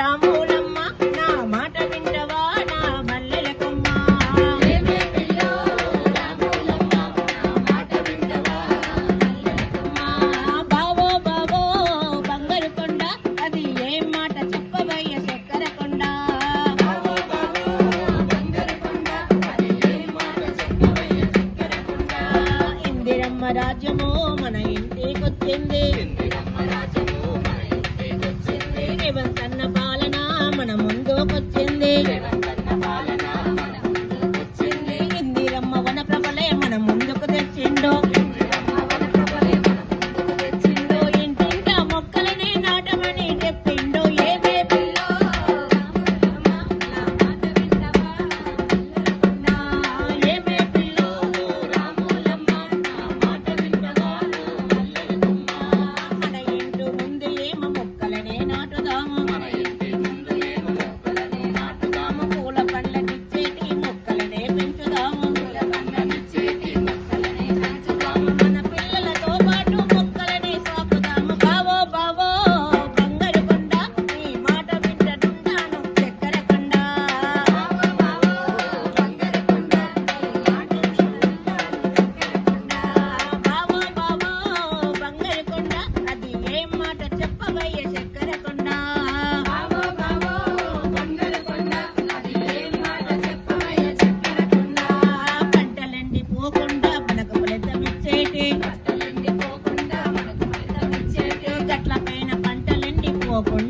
రాములమ్మ నా మాట వింటవా? నా మల్లెల కొమ్మ బావో బావో బంగారు అది ఏం మాట చెప్పబోయే చక్కెర ఇందిరమ్మ రాజ్యము మన ఇంటికొచ్చింది. Okay. పోకుండా మనకు ఫలితమిచ్చేటి గట్ల పైన పంటలన్నీ పోకుండా